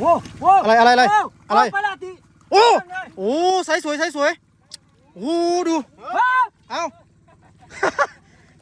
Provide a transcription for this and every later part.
โว้โว้อะไรอะไรอะไรโว้อะไรปลาติโอ้โอ้ไซส์สวยไซส์สวยโอ้ดูว้าเอา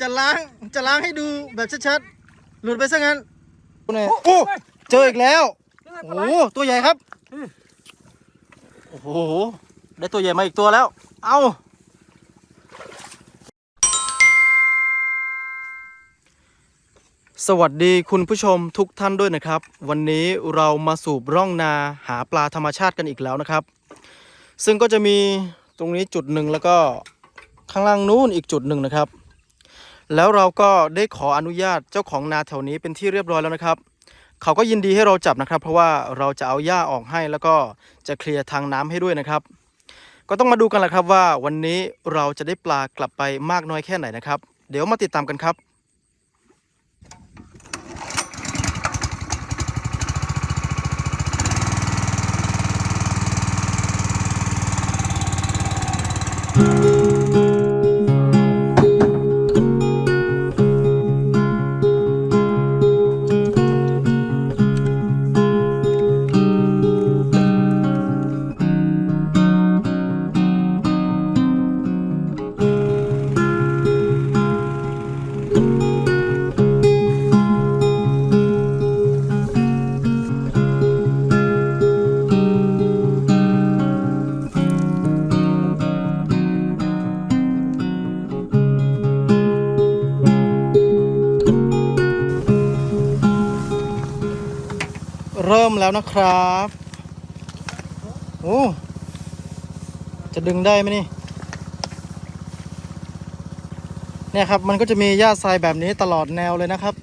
จะล้างจะล้างให้ดูแบบชัดๆหลุดไปซะงั้นโอ้เนี่ยโอ้เจออีกแล้วโอ้ตัวใหญ่ครับโอ้โหได้ตัวใหญ่มาอีกตัวแล้ว เอา สวัสดีคุณผู้ชมทุกท่านด้วยนะครับ วันนี้เรามาสูบร่องนาหาปลาธรรมชาติกันอีกแล้วนะครับ ซึ่งก็จะมีตรงนี้จุดหนึ่งแล้วก็ข้างล่างนู้นอีกจุดหนึ่งนะครับ แล้วเราก็ได้ขออนุญาตเจ้าของนาแถวนี้เป็นที่เรียบร้อยแล้วนะครับ เขาก็ยินดีให้เราจับนะครับ เพราะว่าเราจะเอาหญ้าออกให้แล้วก็จะเคลียร์ทางน้ำให้ด้วยนะครับ ก็ต้องมาดูกันแหละครับว่าวันนี้เราจะได้ปลากลับไปมากน้อยแค่ไหนนะครับ เดี๋ยวมาติดตามกันครับ ริ่มแล้วนะครับ โอ้ จะดึงได้ไหมนี่ เนี่ยครับ มันก็จะมีหญ้าทรายแบบนี้ตลอดแนวเลยนะครับ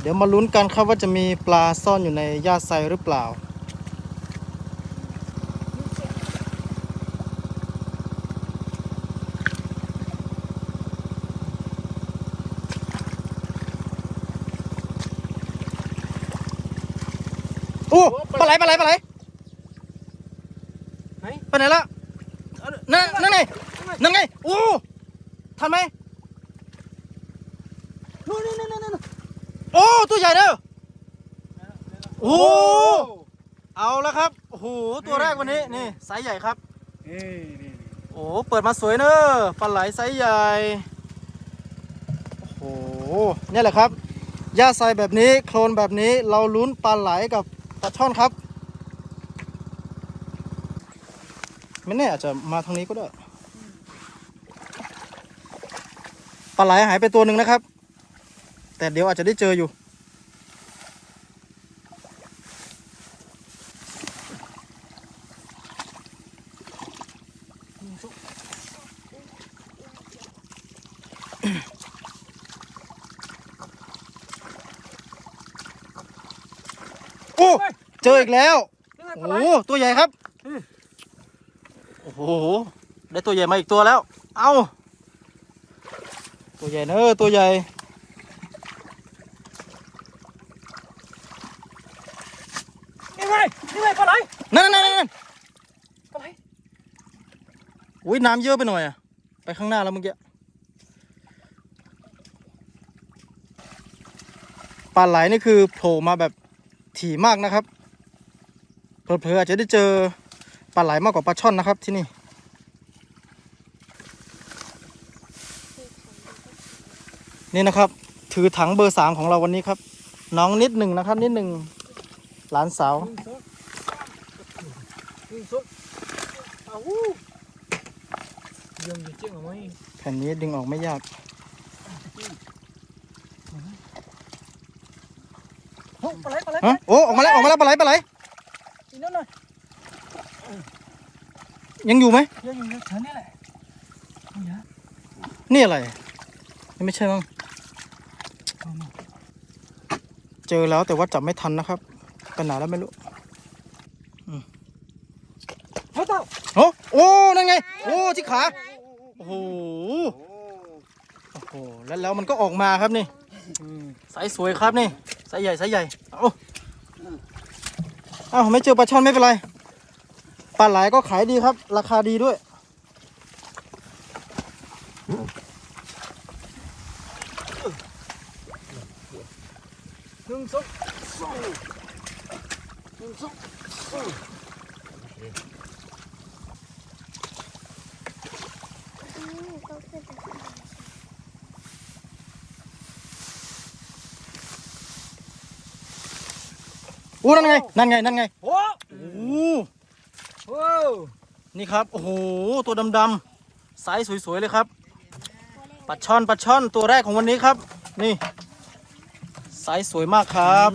เดี๋ยวมาลุ้นกันครับว่าจะมีปลาซ่อนอยู่ในหญ้าทรายหรือเปล่า อ้ปลาไหลปลาไหลปลาไหลไหนไปไหนละเอานั่นนั่นไงนั่นไงโอ้ทันไหมนู่นนู่นนู่นนู่นโอ้ตัวใหญ่เด้อโอ้เอาแล้วครับโอ้โหตัวแรกวันนี้นี่ไซส์ใหญ่ครับนี่นี่โอ้เปิดมาสวยเนอะปลาไหลไซส์ใหญ่โอ้โหเนี่ยแหละครับหญ้าทรายแบบนี้โคลนแบบนี้เราลุ้นปลาไหลกับ ปลาช่อนครับ ไม่แน่อาจจะมาทางนี้ก็ได้ปลาไหลหายไปตัวหนึ่งนะครับ แต่เดี๋ยวอาจจะได้เจออยู่ โอ้เจ ออีกแล้วนี่ไงปโอ้ลาไหลโหตัวใหญ่ครับอืมโอ้โห ได้ตัวใหญ่มาอีกตัวแล้ว เอาตัวใหญ่เนอะตัวใหญ่ นี่ไงนี่ไงปลาไหล นั่นนั่นนั่นปลาไหลอุ้ยน้ำเยอะไปหน่อยอะไปข้างหน้าแล้วเมื่อกี้ปลาไหลนี่คือโผล่มาแบบถี่มากนะครับ เผลอๆอาจจะได้เจอปลาไหลมากกว่าปลาช่อนนะครับที่นี่ นี่นะครับ ถือถังเบอร์สามของเราวันนี้ครับ น้องนิดหนึ่งนะครับ นิดหนึ่งหลานสาวหนึ่งสองหนึ่งสองอ้าวยังอยู่เจ๊งเหรอไหมแผ่นนี้ดึงออกไม่ยากโอ้ปลาไหลปลาไหลฮะโอ้ ออกมาแล้ว ออกมาแล้วปลาไหลปลาไหล อีกนั่นหน่อย ยังอยู่ไหมยังอยู่แถวนี้แหละนี่ฮะนี่อะไรนี่ไม่ใช่มั้งเจอแล้วแต่ว่าจับไม่ทันนะครับไปไหนแล้วไม่รู้เฮ้ยเต่าโอ้โอ้นั่นไง โอ้ที่ขาโอ้โหโอ้โหแล้วแล้วมันก็ออกมาครับนี่ไซส์สวยครับนี่ไซส์ใหญ่ไซส์ใหญ่เอาเอ้าไม่เจอปลาช่อนไม่เป็นไรป ลาไหลก็ขายดีครับ ราคาดีด้วย หนึ่งสองสองหนึ่งสองสองอือนั่นไง นั่นไง นั่นไง โอ้โห นี่ครับ โอ้โห ตัวดำๆไซส์สวย ๆ เลยครับปลาช่อนปลาช่อนตัวแรกของวันนี้ครับ นี่ไซส์สวยมากครับ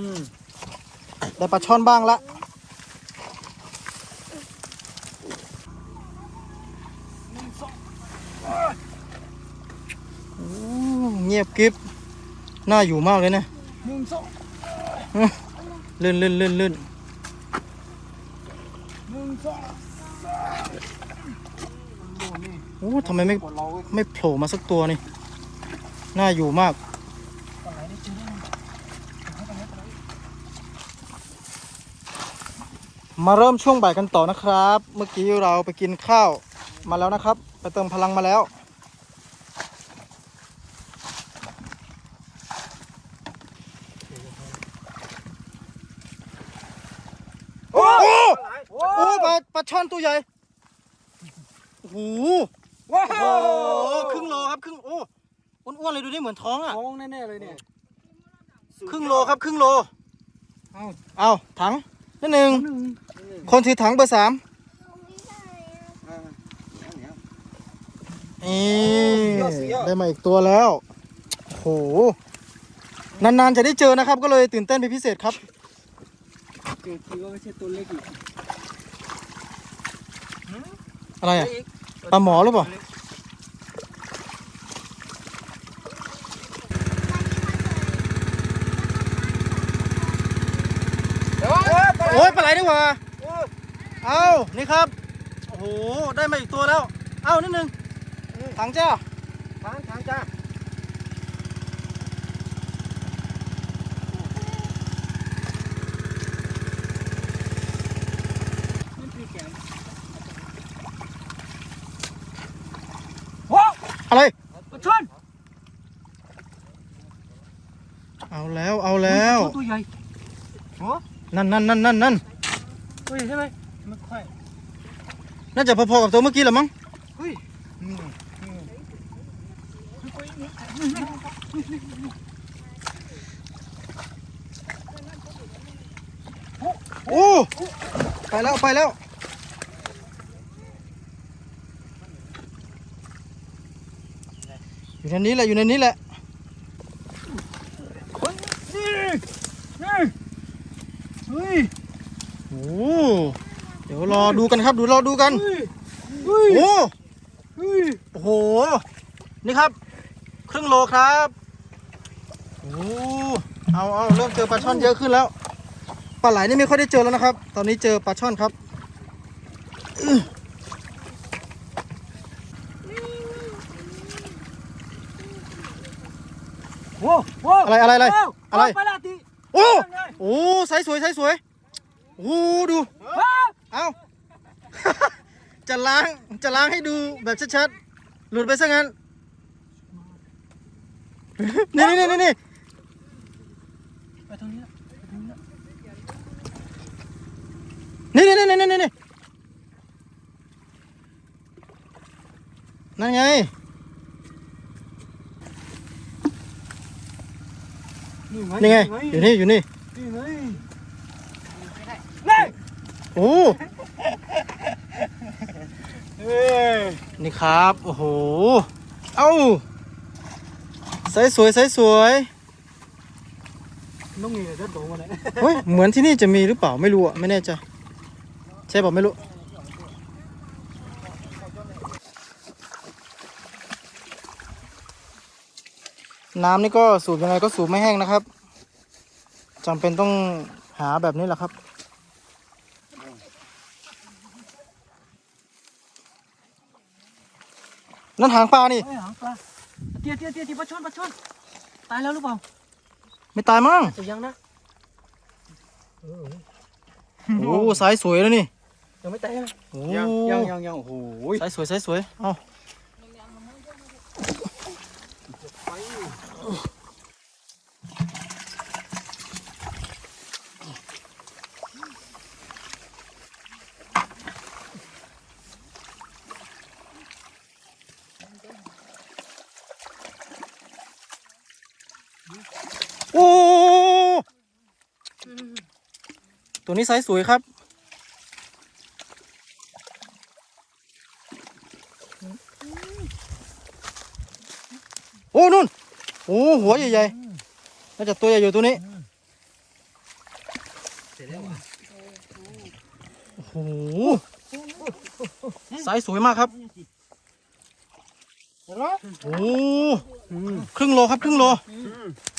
ได้ปลาช่อนบ้างละหนึ่งสองโอ้เงียบกริบน่าอยู่มากเลยนะหนึ่งสองลื่นลื่นลื่นลื่นหนึ่งสอง โอ้ทำไมไม่ไม่โผล่มาสักตัวนี่ น่าอยู่มาก มาเริ่มช่วงบ่ายกันต่อนะครับ เมื่อกี้เราไปกินข้าวมาแล้วนะครับ ไปเติมพลังมาแล้ว โอ้โห โอ้ โอ้ปลาปลาช่อน ตัวใหญ่ โอ้โหว้าโอ้วโหครึ่งโลครับครึ่งโอ้อ้วนๆเลยดูดิเหมือนท้องอะท้องแน่ๆเลยเนี่ยครึ่งโลครับครึ่งโล เอาเอาถังนิดหนึ่งหนึ่งคนถือถังเบอร์สามตรงนี้ได้อะอ่าเนี่ยนี่สุดยอดได้มาอีกตัวแล้วโหนานๆจะได้เจอนะครับ ก็เลยตื่นเต้นเป็นพิเศษครับเกิดทีว่าไม่ใช่ตัวเล็กอีก อะไรอะปลาหมอหรือเปล่าโอ้ยปลาไหลดีกว่าเอานี่ครับ โอ้โห ได้มาอีกตัวแล้ว เอานิดนึงถังจ้าถังถังจ้า อะไรปลาช่อนเอาแล้วเอาแล้ว ตัวใหญ่โอ้นั่นนั่นนั่นนั่นนั่นตัวใหญ่ใช่ไหมไม่ค่อยน่าจะพอๆกับตัวเมื่อกี้แหละมั้งเฮ้ยนี่นี่โอ้ไปแล้วไปแล้ว อยู่ในนี้แหละ อยู่ในนี้แหละนี่นี่เฮ้ยโอ้เดี๋ยวรอดูกันครับ ดูรอดูกันเฮ้ยเฮ้ยโอ้เฮ้ยโอ้โห นี่ครับ ครึ่งโลครับโอ้เอาเอาเริ่มเจอปลาช่อนเยอะขึ้นแล้ว ปลาไหลนี่ไม่ค่อยได้เจอแล้วนะครับ ตอนนี้เจอปลาช่อนครับ โว้โว้ อะไรอะไรอะไรโว้อะไรปลาลาติโอ้โอ้ไซส์สวยไซส์สวยโอ้ดูว้าวเอาจะล้างจะล้างให้ดูแบบชัดๆหลุดไปซะงั้นนี่นี่นี่นี่ไปทางนี้ละนี่นี่นี่นี่นี่นี่นั่นไง นี่ไง อยู่นี่ อยู่นี่นี่ไงนี่โอ้เอ้ยนี่ครับ โอ้โห เอ้าไซส์สวยไซส์สวยน้องมีจะโดนมาเลยเฮ้ย เหมือนที่นี่จะมีหรือเปล่าไม่รู้อะ ไม่แน่ใจ ใช่เปล่าไม่รู้ น้ำนี่ก็สูบยังไงก็สูบไม่แห้งนะครับจำเป็นต้องหาแบบนี้แหละครับ นั่นหางปลานี่เฮ้ยหางปลาเตี้ยเตี้ยเตี้ยที่ปลาช่อนปลาช่อนตายแล้วหรือเปล่า ไม่ตายมั้งจะยังนะเออโอ้ไซส์สวยแล้วนี่ ยังไม่ตายใช่ไหมโอ้ยังยังยังยังโอ้โหไซส์สวยไซส์สวย เอ้า โอ้ ตัวนี้ไซส์สวยครับ หัวใหญ่ๆน่าจะตัวใหญ่อยู่ตัวนี้เสร็จแล้วอะโอ้โหไซส์สวยมากครับเห็นไหมโอ้ครึ่งโลครับ ครึ่งโล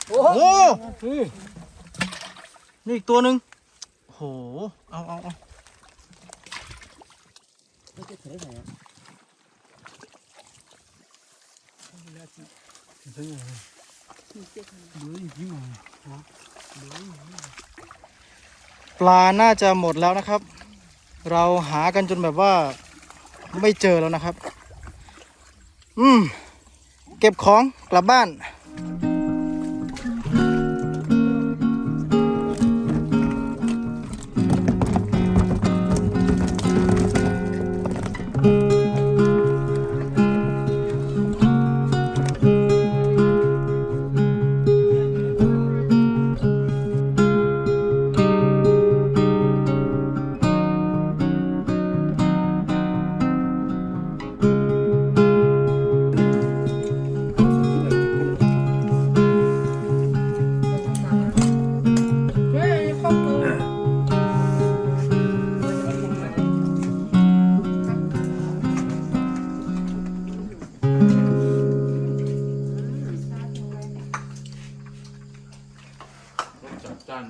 โอ้โอ้นี่อีกตัวหนึ่งโอ้โหเอาเอาเอาเปลาน่าจะหมดแล้วนะครับ เราหากันจนแบบว่าไม่เจอแล้วนะครับ อืม เก็บของกลับบ้าน